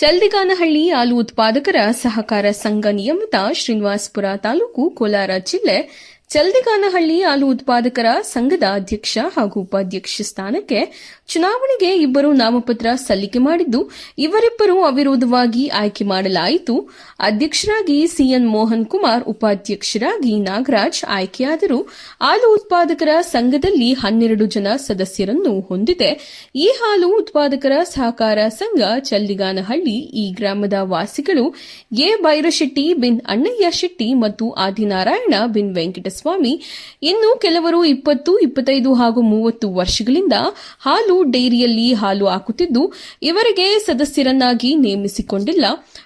ಚಲ್ದಿಗಾನಹಳ್ಳಿ ಹಾಲು ಉತ್ಪಾದಕರ ಸಹಕಾರ ಸಂಘ ನಿಯಮಿತ ಶ್ರೀನಿವಾಸಪುರ ತಾಲೂಕು ಕೋಲಾರ ಜಿಲ್ಲೆ ಚಲ್ದಿಗಾನಹಳ್ಳಿ ಹಾಲು ಉತ್ಪಾದಕರ ಸಂಘದ ಅಧ್ಯಕ್ಷ ಹಾಗೂ ಉಪಾಧ್ಯಕ್ಷ ಸ್ಥಾನಕ್ಕೆ ಚುನಾವಣೆಗೆ ಇಬ್ಬರು ನಾಮಪತ್ರ ಸಲ್ಲಿಕೆ ಮಾಡಿದ್ದು, ಇವರಿಬ್ಬರು ಅವಿರೋಧವಾಗಿ ಆಯ್ಕೆ ಮಾಡಲಾಯಿತು. ಅಧ್ಯಕ್ಷರಾಗಿ ಸಿಎನ್ ಮೋಹನ್ ಕುಮಾರ್, ಉಪಾಧ್ಯಕ್ಷರಾಗಿ ನಾಗರಾಜ್ ಆಯ್ಕೆಯಾದರು. ಹಾಲು ಉತ್ಪಾದಕರ ಸಂಘದಲ್ಲಿ ಹನ್ನೆರಡು ಜನ ಸದಸ್ಯರನ್ನು ಹೊಂದಿದೆ. ಈ ಹಾಲು ಉತ್ಪಾದಕರ ಸಹಕಾರ ಸಂಘ ಚಲ್ಲಿಗಾನಹಳ್ಳಿ ಈ ಗ್ರಾಮದ ವಾಸಿಗಳು ಎ. ಬೈರಶೆಟ್ಟಿ, ಬಿನ್ ಅಣ್ಣಯ್ಯ ಶೆಟ್ಟಿ ಮತ್ತು ಆದಿನಾರಾಯಣ, ಬಿನ್ ವೆಂಕಟಸ್ವಾಮಿ. ಇನ್ನು ಕೆಲವರು ಇಪ್ಪತ್ತು, ಇಪ್ಪತ್ತೈದು ಹಾಗೂ ಮೂವತ್ತು ವರ್ಷಗಳಿಂದ ಹಾಲು ಡೈರಿಯಲ್ಲಿ ಹಾಲು ಹಾಕುತ್ತಿದ್ದು, ಇವರಿಗೆ ಸದಸ್ಯರನ್ನಾಗಿ ನೇಮಿಸಿಕೊಂಡಿಲ್ಲ.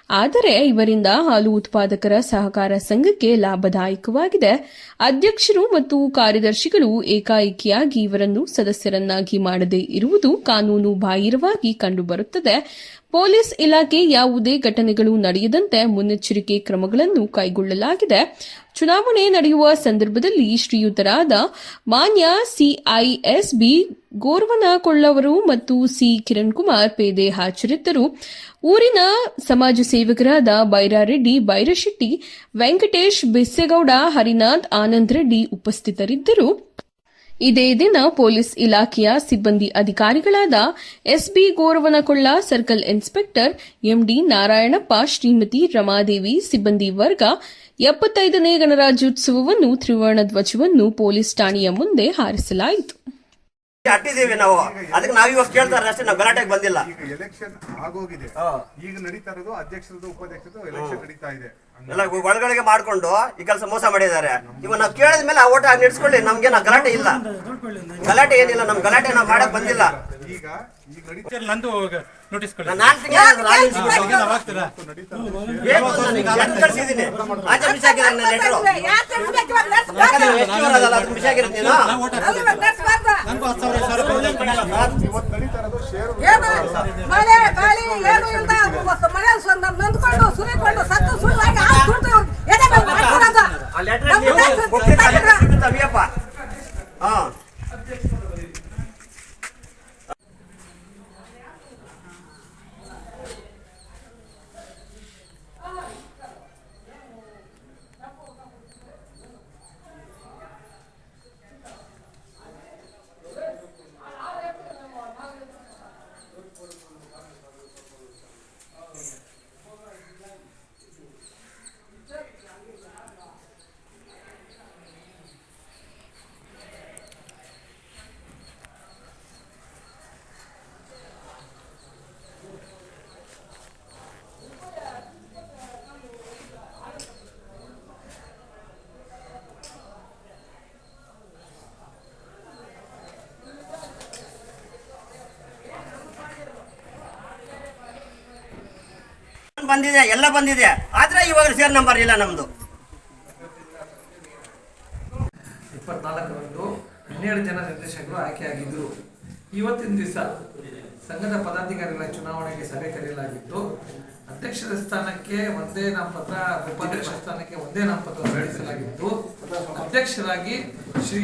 ಆದರೆ ಇವರಿಂದ ಹಾಲು ಉತ್ಪಾದಕರ ಸಹಕಾರ ಸಂಘಕ್ಕೆ ಲಾಭದಾಯಕವಾಗಿದೆ. ಅಧ್ಯಕ್ಷರು ಮತ್ತು ಕಾರ್ಯದರ್ಶಿಗಳು ಏಕಾಏಕಿಯಾಗಿ ಇವರನ್ನು ಸದಸ್ಯರನ್ನಾಗಿ ಮಾಡದೇ ಇರುವುದು ಕಾನೂನು ಬಾಹಿರವಾಗಿ ಕಂಡುಬರುತ್ತದೆ. ಪೊಲೀಸ್ ಇಲಾಖೆ ಯಾವುದೇ ಘಟನೆಗಳು ನಡೆಯದಂತೆ ಮುನ್ನೆಚ್ಚರಿಕೆ ಕ್ರಮಗಳನ್ನು ಕೈಗೊಳ್ಳಲಾಗಿದೆ. ಚುನಾವಣೆ ನಡೆಯುವ ಸಂದರ್ಭದಲ್ಲಿ ಶ್ರೀಯುತರಾದ ಮಾನ್ಯ ಸಿಐಎಸ್ಬಿ ಗೋರ್ವನಕೊಳ್ಳವರು ಮತ್ತು ಸಿ ಕಿರಣ್ ಕುಮಾರ್ ಪೇದೆ ಹಾಜರಿದ್ದರು. ಊರಿನ ಸಮಾಜ ಸೇವಕರಾದ ಬೈರಾರೆಡ್ಡಿ ಬೈರಶೆಟ್ಟಿ, ವೆಂಕಟೇಶ್ ಬೆಸ್ಸೇಗೌಡ, ಹರಿನಾಥ್ ಆನಂದ್ ರೆಡ್ಡಿ ಉಪಸ್ಥಿತರಿದ್ದರು. ಇದೇ ದಿನ ಪೊಲೀಸ್ ಇಲಾಖೆಯ ಸಿಬ್ಬಂದಿ ಅಧಿಕಾರಿಗಳಾದ SB Goravanakolla circle inspector MD Narayanappa Shrimati Ramadevi ಸಿಬ್ಬಂದಿ ವರ್ಗ ಎಪ್ಪತ್ತೈದನೇ ಗಣರಾಜ್ಯೋತ್ಸವವನ್ನು ತ್ರಿವರ್ಣ ಧ್ವಜವನ್ನು ಪೊಲೀಸ್ ಠಾಣೆಯ ಮುಂದೆ ಹಾರಿಸಲಾಯಿತು. ಅಟ್ಟಿದ್ದೀವಿ ನಾವು. ಅದಕ್ಕೆ ನಾವು ಇವಾಗ ಕೇಳ್ತಾರೆ ಅಷ್ಟೇ ನಾವು ಗಲಾಟೆಗೆ ಬಂದಿಲ್ಲ. ಈಗ ಎಲೆಕ್ಷನ್ ಆಗೋಗಿದೆ. ಈಗ ನಡೀತಾ ಇರೋದು ಅಧ್ಯಕ್ಷರದು ಉಪಾಧ್ಯಕ್ಷರದು ಎಲೆಕ್ಷನ್ ನಡೀತಾ ಇದೆ. ಎಲ್ಲ ಒಳಗಡೆ ಮಾಡ್ಕೊಂಡು ಈ ಕೆಲಸ ಮೋಸ ಮಾಡಿದ್ದಾರೆ. ಇವಾಗ ನಾವು ಕೇಳಿದ ಮೇಲೆ ಆ ಓಟ ನಿಡ್ಸ್ಕೊಳ್ಳಿ ನಮ್ಗೆ ನಾವು ಗಲಾಟೆ ಇಲ್ಲ. ಗಲಾಟೆ ಏನಿಲ್ಲ ನಮ್ ಗಲಾಟೆ ನಾವು ಮಾಡಕ್ ಬಂದಿಲ್ಲ. ಈಗ ನಂದು ನೋಟಿಸ್ ಮಳೆ ಗಾಳಿ ಏನು ಇಲ್ದ ಮಳೆ ನೊಂದ್ಕೊಂಡು ಸುರಿಕೊಂಡು ಸತ್ತು ಸುಳ್ಳಾಗಿ ಆ ಲೆಟ್ರ್ ಅವಿಯಪ್ಪ ಹಾ. ಬಂದಿದೆ, ಎಲ್ಲ ಬಂದಿದೆ. ಆದ್ರೆ ಇವಾಗ ಸೇರ್ ನಂಬರ್ ಇಲ್ಲ ನಮ್ದು. ಇಪ್ಪತ್ನಾಲ್ಕರಂದು ಹನ್ನೆರಡು ಜನ ನಿರ್ದೇಶಕರು ಆಯ್ಕೆಯಾಗಿದ್ದರು ಇವತ್ತಿನ ದಿವಸ ಸಂಘದ ಪದಾಧಿಕಾರಿಗಳ ಚುನಾವಣೆಗೆ ಸಭೆ ಕರೆಯಲಾಗಿತ್ತು. ಅಧ್ಯಕ್ಷರ ಸ್ಥಾನಕ್ಕೆ ಒಂದೇ ನಾಮಪತ್ರ ಉಪಾಧ್ಯಕ್ಷ ಸ್ಥಾನಕ್ಕೆ ಒಂದೇ ನಾಮಪತ್ರ ಸಲ್ಲಿಸಲಾಗಿತ್ತು. ಅಧ್ಯಕ್ಷರಾಗಿ ಶ್ರೀ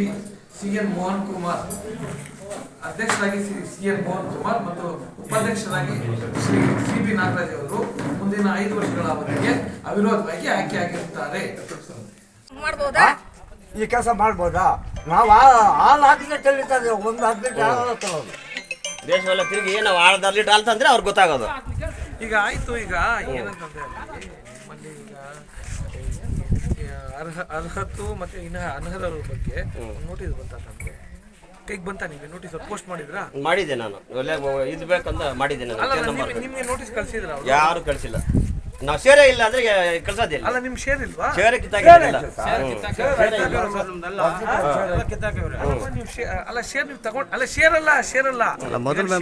ಸಿ ಎನ್ ಮೋಹನ್ ಕುಮಾರ್ ಅಧ್ಯಕ್ಷರಾಗಿ ಶ್ರೀ ಸಿ ಎನ್ ಮೋಹನ್ ಕುಮಾರ್ ಮತ್ತು ಉಪಾಧ್ಯಕ್ಷರಾಗಿ ಶ್ರೀ ಸಿ ಬಿ ನಾಗರಾಜ್ ಅವರು ಮುಂದಿನ ಐದು ವರ್ಷಗಳ ಅವಧಿಗೆ ಅವಿರೋಧವಾಗಿ ಆಯ್ಕೆಯಾಗಿರುತ್ತಾರೆ. ಮಾಡ್ಬೋದಾ? ಈ ಕೆಲಸ ಮಾಡ್ಬೋದಾ? ನಾವು ಆ ಹಾಲು ಹಾಕಿದ್ರೆ ಚೆಲ್ಲಿರ್ತದೆ ಒಂದು ಹದಿನೈದು ಹಾಲು ತಗೊಳ್ಳೋದು ದೇಶವೆಲ್ಲ ತಿರುಗಿ ನಾವು ಅರ್ಧ ಲೀಟರ್ ಹಾಲು ತಂದ್ರೆ ಅವ್ರಿಗೆ ಗೊತ್ತಾಗೋದು. ಈಗ ಆಯ್ತು ಈಗ ಏನಂತಂದ್ರೆ ಅಲ್ಲಿ ಈಗ ಅರ್ಹ ಅರ್ಹತು ಮತ್ತೆ ಇನ್ನ ಅನರ್ಹರ ಬಗ್ಗೆ ನೋಟಿಸ್ ಬಂತ ನಮ್ಗೆ ಕೈಗೆ ಬಂತ ನಿಮಗೆ ನೋಟಿಸ್ ಪೋಸ್ಟ್ ಮಾಡಿದ್ರಾ? ಮಾಡಿದೆ ನಾನು. ಒಳ್ಳೆ ಇದು ಬೇಕಂತ ಮಾಡಿದ್ದೇನೆ ಅಲ್ಲ ನಾನು ನಿಮ್ಗೆ ನಂಬರ್ ನಿಮ್ಗೆ ನೋಟಿಸ್ ಕಳ್ಸಿದ್ರ ಅವ್ರು? ಯಾರು ಕಳಿಸಿಲ್ಲ. ನಾವು ಸೇರೇ ಇಲ್ಲ ಅಂದ್ರೆ ಕಳ್ಸೋದಿಲ್ಲ ಅಲ್ಲ ನಿಮ್ ಶೇರ್ ಇಲ್ವಾ? ಸೇರೆ ಕಿತ್ತಾಗಿಲ್ಲ ಅಲ್ಲ, ನೀವು ಶೇರ್ ನೀವು ತಗೊಂಡ್ ಅಲ್ಲ ಶೇರ್ ಅಲ್ಲ ಶೇರ್ ಅಲ್ಲ.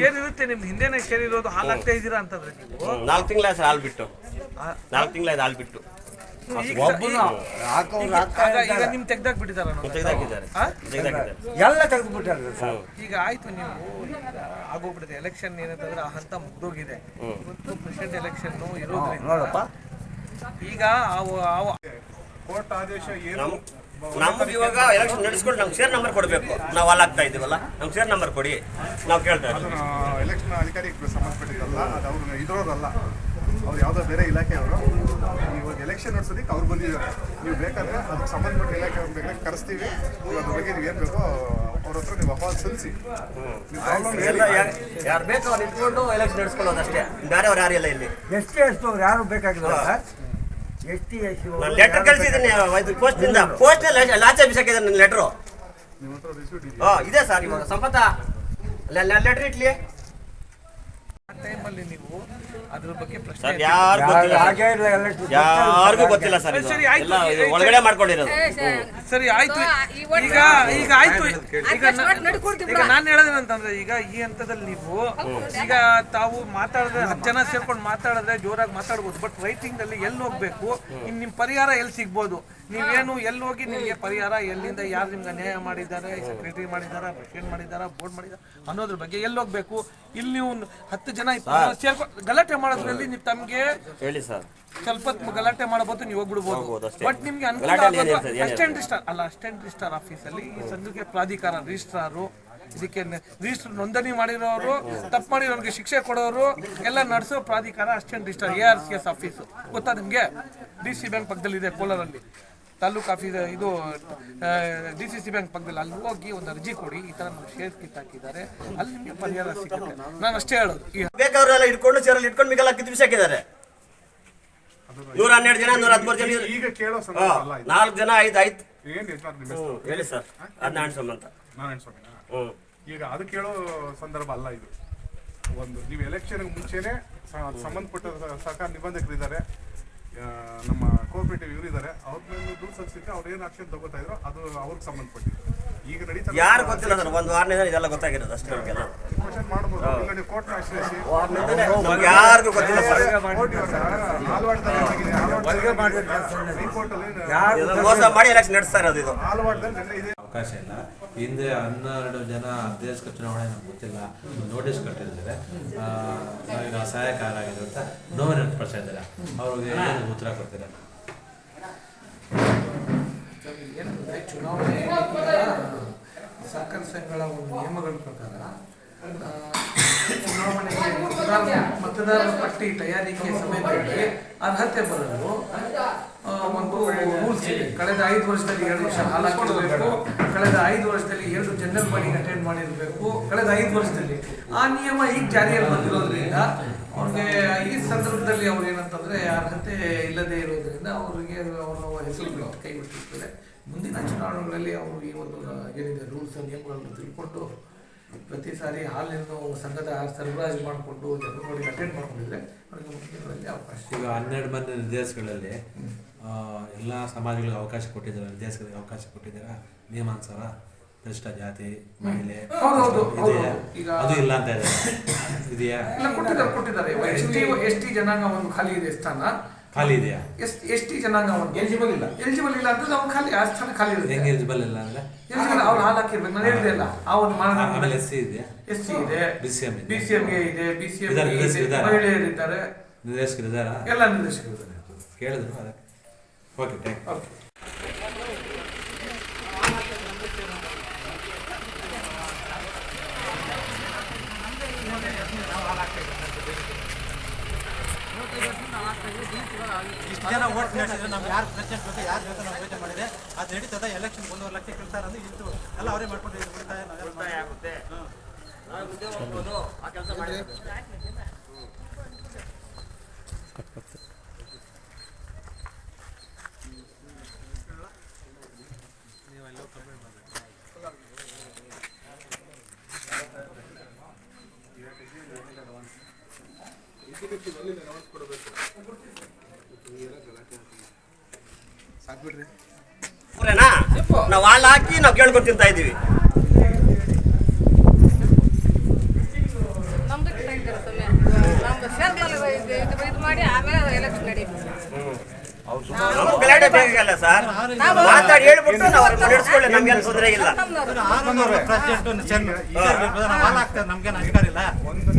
ಶೇರ್ ಇರುತ್ತೆ ನಿಮ್ದು? ಹಿಂದೆನೆ ಶೇರ್ ಇರೋದು ಹಾಲ್ ಹಾಕ್ತಾ ಇದ್ದೀರಾ ಅಂತಂದ್ರೆ ನೀವು? ನಾಲ್ಕು ತಿಂಗಳ ಹಾಲು ಬಿಟ್ಟು. ನಾಲ್ಕು ತಿಂಗಳ ಹಾಲು ಬಿಟ್ಟು. ಈಗ. ನಿಮ್ ತೆಗ್ದಾಕ್ ಬಿಟ್ಟಿದಾರ ತೆಗ್ದಾಕಿದ್ದಾರೆ. ಎಲ್ಲ ತೆಗೆದುಬಿಟ್ಟಾರೆ ಸರ್. ಈಗ ಆಯ್ತು ನೀವು. ಆಗೋಗ್ಬಿಟ್ಟಿದೆ. ಎಲೆಕ್ಷನ್ ಏನಂತಂದ್ರೆ ಆ ಹಂತ ಮುಗ್ದೋಗಿದೆ. ಇವತ್ತು ಪ್ರೆಸಿಡೆಂಟ್ ಎಲೆಕ್ಷನ್ ಇರೋದ್ರಿಂದ ನೋಡಪ್ಪ. ಈಗ ಅವು ಅವು ಕೋರ್ಟ್ ಆದೇಶ ಏನು? ನಮ್ ನಮ್ಗೆ ಇವಾಗ ಎಲೆಕ್ಷನ್ ನಡೆಸ್ಕೊಂಡು ನಮ್ಗೆ ಸೇರ್ ನಂಬರ್ ಕೊಡಬೇಕು. ನಾವು ಹಾಲ್ ಆಗ್ತಾ ಇದೀವಲ್ಲ ನಮ್ಗೆ ಶೇರ್ ನಂಬರ್ ಕೊಡಿ. ನಾವು ಕೇಳ್ತಾ ಇದ್ದೀವಿ ಎಲೆಕ್ಷನ್ ಅಧಿಕಾರಿ ಸಂಬಂಧಪಟ್ಟಿದ್ದಲ್ಲ ಅದು ಅವ್ರು ಇದ್ರೋದಲ್ಲ. ಅವ್ರು ಯಾವುದೋ ಬೇರೆ ಇಲಾಖೆಯವರು ಇವಾಗ ಎಲೆಕ್ಷನ್ ನಡೆಸೋದಕ್ಕೆ ಅವ್ರು ಬಂದಿದ್ದಾರೆ. ನೀವು ಬೇಕಾದರೆ ಅದಕ್ಕೆ ಸಂಬಂಧಪಟ್ಟ ಇಲಾಖೆ ಅವ್ರು ಬೇಕಾದ್ರೆ ಕರೆಸ್ತೀವಿ. ಅದ್ರ ಬಗ್ಗೆ ನೀವು ಏನು ಬೇಕೋ ಅವ್ರ ಹತ್ರ ನೀವು ಅಪ್ಪ ಸಲ್ಲಿಸಿ. ಯಾರು ಬೇಕೋ ಅವ್ರು ಇಟ್ಕೊಂಡು ಎಲೆಕ್ಷನ್ ನಡೆಸ್ಕೊಳ್ಳೋದು ಅಷ್ಟೇ. ಬೇರೆ ಅವ್ರು ಯಾರಿಲ್ಲ ಇಲ್ಲಿ? ಎಷ್ಟು ಎಷ್ಟು ಅವ್ರು ಯಾರು ಬೇಕಾಗಿಲ್ಲ sir? S T S letter ಕಳಿಸಿದ್ದೀನಿ ಇದು ಪೋಸ್ಟಿಂದ ಪೋಸ್ಟ್ನಲ್ಲಿ ಲಾಚೆ ಬಿಸಾಕಿದ್ದಾರೆ ನನ್ನ ಲೆಟ್ರು ಹಾಂ ಇದೆ ಸರ್ ಇವಾಗ. ಸಂಪತ್ತ ಲೆಟರ್ ಇಟ್ಲಿ. ನೀವು ಅದ್ರ ಬಗ್ಗೆ ಪ್ರಶ್ನೆ ಸರ್ ಯಾರು ಗೊತ್ತಿಲ್ಲ ಯಾರಿಗೂ ಗೊತ್ತಿಲ್ಲ ಸರ್ ಇದು. ಸರಿ, ಆಯ್ತು. ಎಲ್ಲ ಇದು ಒಳಗಡೆ ಮಾಡ್ಕೊಂಡಿರೋದು. ಸರಿ ಆಯ್ತು. ಈಗ ಈಗ ಆಯ್ತು. ಈಗ ನಾನು ಹೇಳೋದೇನಂತಂದ್ರೆ ಈಗ ಈ ಹಂತದಲ್ಲಿ ನೀವು ಈಗ ತಾವು ಮಾತಾಡಿದ್ರೆ ಹತ್ತು ಜನ ಸೇರ್ಕೊಂಡು ಮಾತಾಡಿದ್ರೆ ಜೋರಾಗಿ ಮಾತಾಡ್ಬೋದು ಬಟ್ ರೈಟಿಂಗ್ ಅಲ್ಲಿ ಎಲ್ಲಿ ಹೋಗ್ಬೇಕು? ಇನ್ ನಿಮ್ ಪರಿಹಾರ ಎಲ್ಲಿ ಸಿಗ್ಬೋದು? ನೀವೇನು ಎಲ್ಲಿ ಹೋಗಿ ನಿಮಗೆ ಪರಿಹಾರ ಎಲ್ಲಿಂದ ಯಾರು ನಿಮ್ಗೆ ನ್ಯಾಯ ಮಾಡಿದ್ದಾರೆ ಸೆಕ್ರೆಟರಿ ಮಾಡಿದಾರ ಪ್ರೆಸಿಡೆಂಟ್ ಮಾಡಿದಾರ ಬೋರ್ಡ್ ಮಾಡಿದಾರ ಅನ್ನೋದ್ರ ಬಗ್ಗೆ ಎಲ್ಲಿ ಹೋಗ್ಬೇಕು? ಇಲ್ಲಿ ನೀವು ಹತ್ತು ಜನ ಇಪ್ಪತ್ತು ಸೇರ್ಕೊಂಡು ಗಲಾಟೆ ಮಾಡೋದ್ರಲ್ಲಿ ನೀವು ತಮ್ಗೆ ಹೇಳಿ ಸರ್. ಸ್ವಲ್ಪ ಹೊತ್ತು ಗಲಾಟೆ ಮಾಡಬಹುದು ನೀವು ಹೋಗ್ಬಿಡ್ಬೋದು. ಬಟ್ ನಿಮ್ಗೆ ಅನುಕೂಲ ಆಗೋದು? ಅಸಿಸ್ಟೆಂಟ್ ರಿಜಿಸ್ಟಾರ್ ಅಲ್ಲ ಅಸಿಸ್ಟೆಂಟ್ ರಿಜಿಸ್ಟಾರ್ ಆಫೀಸಲ್ಲಿ ಈ ಸಂಘಕ್ಕೆ ಪ್ರಾಧಿಕಾರ ರಿಜಿಸ್ಟ್ರಾರು ಇದಕ್ಕೆ ರಿಜಿಸ್ಟರ್ ನೋಂದಣಿ ಮಾಡಿರೋರು ತಪ್ಪು ಮಾಡಿರೋರಿಗೆ ಶಿಕ್ಷೆ ಕೊಡೋರು ಎಲ್ಲ ನಡೆಸೋ ಪ್ರಾಧಿಕಾರ assistant registrar A R C S office. ಗೊತ್ತಾ ನಿಮಗೆ? ಡಿ ಸಿ ಬ್ಯಾಂಕ್ ಪಕ್ಕದಲ್ಲಿದೆ ಕೋಲಾರಲ್ಲಿ. ತಾಲೂಕು ಆಫೀಸ್ ಇದು ಡಿ ಸಿ ಸಿ ಬ್ಯಾಂಕ್ ಪಕ್ಕದಲ್ಲಿ ಅಲ್ಲಿ ಹೋಗಿ ಒಂದು ಅರ್ಜಿ ಕೊಡಿ ಈ ಥರ ನಾವು ಶೇರ್ ಕಿತ್ತಾಕಿದ್ದಾರೆ ಅಲ್ಲಿ ನಿಮಗೆ ಪರಿಹಾರ ಸಿಗುತ್ತೆ. ನಾನು ಅಷ್ಟೇ ಹೇಳೋದು. ಈ ಬೇಕಾದ್ರೆಲ್ಲ ಇಟ್ಕೊಂಡು ಸೇರಲ್ಲಿ ಇಟ್ಕೊಂಡು ಮಿಗಲ್ಲ ಹಾಕಿ ಬಿಸಾಕಿದ್ದಾರೆ ನೂರ ಹನ್ನೆರಡು ಜನ ನೂರ ಹದಿಮೂರು ಜನ ಈಗ ಕೇಳೋ ಸಂದರ್ಭ ಅಲ್ಲ ಇದು. ನಾಲ್ಕು ಜನ ಐದು ಆಯ್ತು. ನಿಮ್ಮ ಹೇಳಿ ಸರ್. ಅಂತ. ನಾನು ಹ್ಞೂ ಈಗ ಅದು ಕೇಳೋ ಸಂದರ್ಭ ಅಲ್ಲ ಇದು. ಒಂದು ನೀವು ಎಲೆಕ್ಷನ್ ಮುಂಚೆನೆ ಸಂಬಂಧಪಟ್ಟ ಸರ್ಕಾರ ಸಹಕಾರ ನಿಬಂಧಕರಿದ್ದಾರೆ. ನಮ್ಮ ಕೋಆಪರೇಟಿವ್ ಇವರಿದ್ದಾರೆ ಅವ್ರ ಮೇಲೆ ದೂರು ಸಲ್ಲಿಸಿದ್ರೆ ಅವ್ರು ಏನು ಆಕ್ಷನ್ ತಗೋತಾ ಇದ್ರು ಅದು ಅವ್ರಿಗೆ ಸಂಬಂಧಪಟ್ಟಿದ್ದು. ಈಗ ನಡೀತಾ ಯಾರು ಗೊತ್ತಿಲ್ಲ ಸರ್ ಒಂದು ವಾರದಿಂದ ಇದೆಲ್ಲ ಗೊತ್ತಾಗಿರೋದು ಅಷ್ಟೇ ನಮಗೆಲ್ಲ ಕ್ವಶನ್ ಮಾಡ್ಬೋದು. ಇಲ್ಲ ನೀವು ಕೋರ್ಟ್ನ ಆಶ್ರಯಿಸಿ. ನಮ್ಗೆ ಯಾರಿಗೂ ಗೊತ್ತಿಲ್ಲ ಸರ್. ಕೋರ್ಟ್ ಇವಾಗ ಹಾಲ್ವಾಡದಲ್ಲಿ ಏನಾಗಿದೆ ಹಾಲ್ವಾಡದಲ್ಲಿ ಹೈಕೋರ್ಟಲ್ಲಿ ಮೋಸ ಮಾಡಿ ಎಲೆಕ್ಷನ್ ನಡೆಸ್ತಾ ಇರೋದು ಇದು. ಆಲ್ವಾಡ್ದಲ್ಲಿ ನಿನ್ನೆ ಇದೆ. ಅವಕಾಶ ಇಲ್ಲ. ಹಿಂದೆ ಹನ್ನೆರಡು ಜನ ಅಧ್ಯಕ್ಷ ಚುನಾವಣೆ ನಮ್ಗೆ ಗೊತ್ತಿಲ್ಲ. ನೋಟಿಸ್ ಕೊಟ್ಟಿದ್ದಾರೆ ನಾವೀಗ ಸಹಾಯಕಾರಾಗಿದೆ ಅಂತ ನೋವನ್ನು ವ್ಯಕ್ತಪಡಿಸ್ತಾ ಇದ್ದಾರೆ. ಅವ್ರಿಗೆ ಏನು ಉತ್ತರ ಕೊಡ್ತೀರಾ? ಚುನಾವಣೆ ಸಹಕಾರ ಸಂಘಗಳ ಒಂದು ನಿಯಮಗಳ ಪ್ರಕಾರ ಚುನಾವಣೆಗೆ ಮತದಾರರ ಪಟ್ಟಿ ತಯಾರಿಕೆ ಸಮಯದಲ್ಲಿ ಅರ್ಹತೆ ಬರಲು ಒಂದು ರೂಲ್ಸ್ ಇದೆ. ಕಳೆದ ಐದು ವರ್ಷದಲ್ಲಿ ಎರಡು ವರ್ಷ ಹಾಲ್ ಹಾಕಿರಬೇಕು, ಕಳೆದ ಐದು ವರ್ಷದಲ್ಲಿ ಎರಡು ಜನರಲ್ ಬಾಡಿಗೆ ಅಟೆಂಡ್ ಮಾಡಿರಬೇಕು, ಕಳೆದ ಐದು ವರ್ಷದಲ್ಲಿ. ಆ ನಿಯಮ ಈಗ ಜಾರಿಯಲ್ಲಿ ಬಂದಿರೋದ್ರಿಂದ ಅವ್ರಿಗೆ ಈ ಸಂದರ್ಭದಲ್ಲಿ ಅವ್ರು ಏನಂತಂದ್ರೆ ಅರ್ಹತೆ ಇಲ್ಲದೆ ಇರೋದ್ರಿಂದ ಅವರಿಗೆ ಅವರ ಹೆಸರುಗಳು ಕೈ ಬಿಟ್ಟಿರ್ತದೆ ಮುಂದಿನ ಚುನಾವಣೆಗಳಲ್ಲಿ ಅವರು ಈ ಒಂದು ಏನಿದೆ ರೂಲ್ಸ್ ನಿಯಮಗಳನ್ನು ತಿಳ್ಕೊಂಡು ಪ್ರತಿ ಸಾರಿ ಹಾಲಿನ ಸಂಘದ ಸರಬರಾಜು ಮಾಡಿಕೊಂಡು ಜನಗಳಿಗೆ ಅಟೆಂಡ್ ಮಾಡ್ಕೊಂಡಿದ್ರೆ ಅವರಿಗೆ ಮುಖ್ಯವಾಗಿ ಅವಕಾಶ. ಈಗ ಹನ್ನೆರಡು ಮಂದಿ ನಿರ್ದೇಶಗಳಲ್ಲಿ ಎಲ್ಲ ಸಮಾಜಗಳಿಗೆ ಅವಕಾಶ ಕೊಟ್ಟಿದ್ದಾರೆ ನಿರ್ದೇಶಕರಿಗೆ ಅವಕಾಶ ಕೊಟ್ಟಿದ್ದಾರೆ? ನಿಯಮಾನುಸಾರ ಭ್ರಷ್ಟ ಜಾತಿ ಮಹಿಳೆ. ಈಗ- ಅದು ಇಲ್ಲ ಅಂತ ಇದೆ ಇದೆಯಾ? ಕೊಟ್ಟಿದ್ದಾರೆ ಕೊಟ್ಟಿದ್ದಾರೆ. ಎಸ್ ಟಿ ಜನಾಂಗ ಒಂದು ಖಾಲಿ ಇದೆ ಸ್ಥಾನ. ಖಾಲಿ ಇದೆಯಾ? ಎಷ್ಟು ಎಷ್ಟು ಜನಾಂಗ ಎಲಿಜಿಬಲ್ ಇಲ್ಲ. ಎಲಿಜಿಬಲ್ ಇಲ್ಲ ಅಂದ್ರೆ ಅವ್ನು ಖಾಲಿ ಆ ಸ್ಥಾನ ಖಾಲಿ ಇರುತ್ತೆ. ಹೆಂಗೆ ಎಲಿಜಿಬಲ್ ಇಲ್ಲ ಅಂದ್ರೆ? ಎಲಿಜಿಬಲ್ ಅವ್ರು ಹಾಲು ಹಾಕಿರ್ಬೇಕು. ನಾನು ಹೇಳಿದೆ ಅಲ್ಲ ಆ ಒಂದು ಮಾನದಂಡ. ಎಸ್ ಸಿ ಇದೆಯಾ? ಎಸ್ ಸಿ ಇದೆ. B C M B C M ಇದೆ ಬಿ ಸಿ ಎಂ ಇದೆ. ನಿರ್ದೇಶಕರಿದ್ದಾರೆ. ಮಹಿಳೆಯರಿದ್ದಾರೆ ನಿರ್ದೇಶಕರು ಇದ್ದಾರಾ? ಎಲ್ಲ ನಿರ್ದೇಶಕರು ಇದ್ದಾರೆ. ಕೇಳಿದ್ರು ಅದಕ್ಕೆ. ಓಕೆ ಥ್ಯಾಂಕ್ ಯು ಓಕೆ ಇಷ್ಟು ಜನ ಓಟ್ ನಡೆಸಿದ್ರೆ ನಮ್ಗೆ ಯಾರು ಪ್ರೆಸಿಡೆಂಟ್ ಬಗ್ಗೆ ಯಾರು ಬೇಕು ನಾವು ಯೋಚನೆ ಮಾಡಿದ್ರೆ ಅದು ನಡೀತದ ಎಲೆಕ್ಷನ್ ಒಂದೂವರೆ ಲಕ್ಷ ಕೇಳ್ತಾರೆ ಅಂದ್ರೆ ಇಷ್ಟು ಎಲ್ಲ ಅವರೇ ಮಾಡ್ಕೊಂಡು ಉಳಿತಾಯ ಆಗುತ್ತೆ. ಆ ಕೆಲಸ ಮಾಡಿ ನಾವು ಹಾಳು ಹಾಕಿ ನಾವು ಕೇಳ್ಕೊಂಡು ತಿಂತಾ ಇದ್ದೀವಿ. ಗಲಾಟೆ ಸರ್ ಮಾತಾಡಿ ಹೇಳ್ಬಿಟ್ಟು ನಾವು ಅವ್ರನ್ನ ನಡೆಸ್ಕೊಳ್ಳಿ ನಮ್ಗೇನು ತೊಂದರೆ ಇಲ್ಲ ಹಾಲ್ ನಮ್ಗೇನು ಅಧಿಕಾರ ಇಲ್ಲ ಒಂದು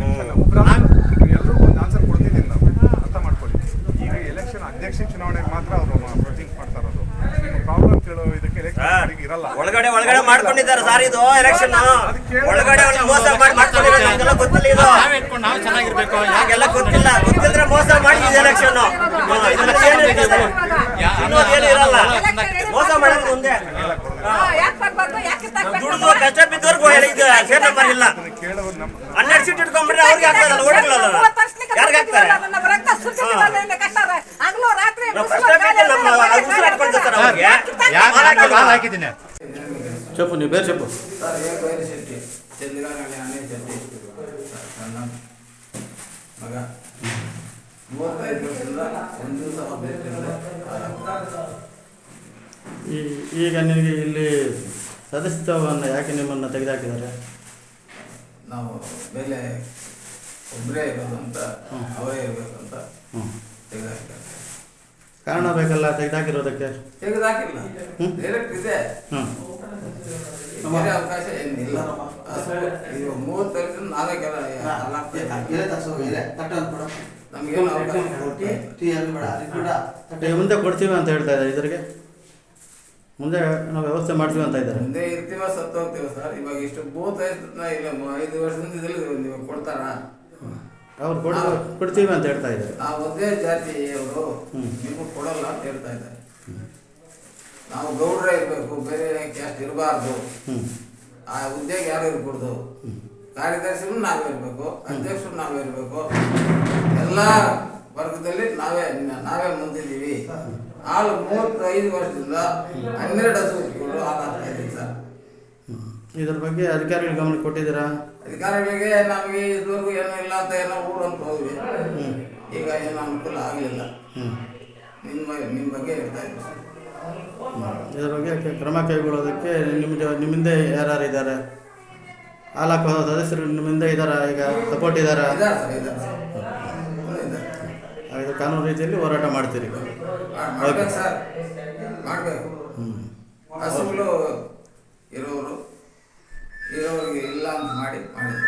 ಎಲ್ರಿಗೂ ಆನ್ಸರ್ ಕೊಡ್ತಿದ್ದೀನಿ ನಾವು ಅರ್ಥ ಮಾಡ್ಕೊಳ್ಳಿ ಈಗ ಎಲೆಕ್ಷನ್ ಅಧ್ಯಕ್ಷ ಚುನಾವಣೆಗೆ ಮಾತ್ರ ಅವರು ಪ್ರೊಸೀಡ್ ಮಾಡ್ತಾ ಇರೋದು. ಪ್ರಾಬ್ಲಮ್ ಕೇಳೋ ಇರಲ್ಲ. ಒಳಗಡೆ ಒಳಗಡೆ ಮಾಡ್ಕೊಂಡಿದ್ದಾರೆ ಸರ್ ಇದು ಎಲೆಕ್ಷನ್ ಒಳಗಡೆ ಒಳಗೆ ಮೋಸ ಮಾಡಿ ಮಾಡ್ಕೊಂಡಿದ್ದಾರೆ ನಮ್ಗೆಲ್ಲ ಗೊತ್ತಿಲ್ಲ ಇದು. ನಾವೇ ಚೆನ್ನಾಗಿರ್ಬೇಕು? ಹಾಗೆಲ್ಲ ಗೊತ್ತಿಲ್ಲ. ಗೊತ್ತಿದ್ರೆ ಮೋಸ ಮಾಡಿ ಇದು ಎಲೆಕ್ಷನ್ ಏನು ಇರಲ್ಲ ಮೋಸ ಮಾಡೋದು ಮುಂದೆ. ದುಡಿದು ಕಷ್ಟ ಬಿದ್ದವ್ರಿಗೂ ಇದು ಸೇರ್ ನಂಬರ್ ಇಲ್ಲ ಹನ್ನೆರಡು ಸೀಟ್ ಇಟ್ಕೊಂಡ್ಬಿಟ್ರೆ ಅವ್ರಿಗೆ ಹಾಕ್ತಾರಲ್ಲ. ವರ್ಷಕ್ಕೆ ಯಾರಿಗೆ ಆಗ್ತಾರೆ ನನ್ನ ರಕ್ತ ಸುರಿಸಿದ್ದೀವಲ್ಲ ಇಲ್ಲಿ ಕಷ್ಟಾರ. ಹಗಲು ರಾತ್ರಿ ನಾವು ಮುಸ್ಲಿಂ ಕಷ್ಟ ಬಿದ್ದು ನಮ್ಮ ಗಾಳಿ ಅದು ಉಸಿರು ಹಾಕ್ಕೊಳ್ತಾರೆ ಅವ್ರಿಗೆ ಯಾಕೆ ಹಾಳಾಗಿಲ್ಲ. ಕಾಲ್ ಹಾಕಿದ್ದೀನಿ చెప్పు నీ పేరు చెప్పు ಸರ್ ಎ ಬೈರಿ ಶೆಟ್ಟಿ ಚಂದ್ರಗಾನಹಳ್ಳಿ ಅಣ್ಣೆ ಶೆಟ್ಟಿ ನನ್ನ ಮಗ ಮೂವತ್ತೈದು ವರ್ಷದಿಂದ ಒಂದು ದಿವಸ ಈ ಈಗ ನಿನಗೆ ಇಲ್ಲಿ ಸದಸ್ಯತ್ವವನ್ನು ಯಾಕೆ ನಿಮ್ಮನ್ನು ತೆಗೆದುಹಾಕಿದ್ದಾರೆ ನಾವು ಮೇಲೆ ಒಬ್ಬರೇ ಇರೋದು ಅಂತ ಅವರೇ ಇರಬೇಕು ಅಂತ ಹ್ಞೂ ತೆಗೆದಾಕಿದ್ದಾರೆ ಕಾರಣ ಬೇಕಲ್ಲ ತೆಗೆದಾಕಿರೋದಕ್ಕೆ ತೆಗೆದಾಕಿಲ್ಲ ಡೈರೆಕ್ಟ್ ಇದೆ ಹ್ಞೂ ಬೇರೆ ಅವಕಾಶ ಏನಿಲ್ಲ. ಇದು ಮೂವತ್ತು ವರ್ಷದಿಂದ ನಾವೇ ಕೆಲ ನಮಗೇನು ಅವಕಾಶ ಈಗ ಮುಂದೆ ಕೊಡ್ತೀವಿ ಅಂತ ಹೇಳ್ತಾ ಇದ್ದಾರೆ ಇದ್ರಿಗೆ? ಮುಂದೆ ನಾವು ವ್ಯವಸ್ಥೆ ಮಾಡ್ತೀವಿ ಅಂತ ಇದ್ದಾರೆ? ಮುಂದೆ ಇರ್ತೀವ ಸತ್ತು ಹೋಗ್ತೀವ ಸರ್. ಇವಾಗ ಇಷ್ಟು ಬೂತ್ ಐದು ಇಲ್ಲ ಐದು ವರ್ಷದಿಂದ ಇದ್ರಲ್ಲಿ ನೀವು ಕೊಡ್ತಾರ? ಅವ್ರು ಕೊಡ ಕೊಡ್ತೀವಿ ಅಂತ ಹೇಳ್ತಾ ಇದ್ದಾರೆ. ಆ ಒಂದೇ ಜಾತಿ ಅವರು ನಿಮಗೆ ಕೊಡಲ್ಲ ಅಂತ ಹೇಳ್ತಾ ಇದ್ದಾರೆ. ನಾವು ಗೌಡ್ರೇ ಇರಬೇಕು ಬೇರೆ ಕ್ಯಾಸ್ಟ್ ಇರಬಾರ್ದು. ಆ ಉದ್ಯೋಗ ಯಾರು ಇರ್ಕೂಡ್ದು ಕಾರ್ಯದರ್ಶಿನೂ ನಾವೇ ಇರಬೇಕು ಅಧ್ಯಕ್ಷರು ನಾವೇ ಇರಬೇಕು. ಎಲ್ಲ ವರ್ಗದಲ್ಲಿ ನಾವೇ ನಾವೇ ಮುಂದಿದ್ದೀವಿ. ಆಳು ಮೂವತ್ತೈದು ವರ್ಷದಿಂದ ಹನ್ನೆರಡು ಹಸು ಇಟ್ಕೊಂಡು ಹಾಲು ಹಾಕ್ತಾ ಇದ್ದೀವಿ ಸರ್. ಇದ್ರ ಬಗ್ಗೆ ಅಧಿಕಾರಿಗಳ ಗಮನ ಕೊಟ್ಟಿದ್ದೀರಾ? ಅಧಿಕಾರಿಗಳಿಗೆ ನಮಗೆ ಇದುವರೆಗೂ ಏನೂ ಇಲ್ಲ ಅಂತ ಏನೋ ಊರು ಅಂತ ಹೋದ್ವಿ ಈಗ ಏನು ಅನುಕೂಲ ಆಗಲಿಲ್ಲ. ನಿಮ್ಮ ನಿಮ್ಮ ಬಗ್ಗೆ ಹೇಳ್ತಾ ಇದ್ದೀನಿ ಇದ್ರ ಬಗ್ಗೆ ಕ್ರಮ ಕೈಗೊಳ್ಳೋದಕ್ಕೆ ನಿಮ್ಮ ನಿಮ್ಮಿಂದ ಯಾರ್ಯಾರು ಇದ್ದಾರೆ? ಹಾಲು ಹಾಕೋ ಸದಸ್ಯರು ನಿಮ್ಮಿಂದ ಇದ್ದಾರಾ? ಈಗ ಸಪೋರ್ಟ್ ಇದ್ದಾರಾ? ಹಾಗಾದ್ರೆ ಕಾನೂನು ರೀತಿಯಲ್ಲಿ ಹೋರಾಟ ಮಾಡ್ತೀರಿ. ಹಸುಗಳು ಇರೋರು ಇರೋರಿಗೆ ಇಲ್ಲ ಅಂತ ಮಾಡಿ ಮಾಡಿದೆ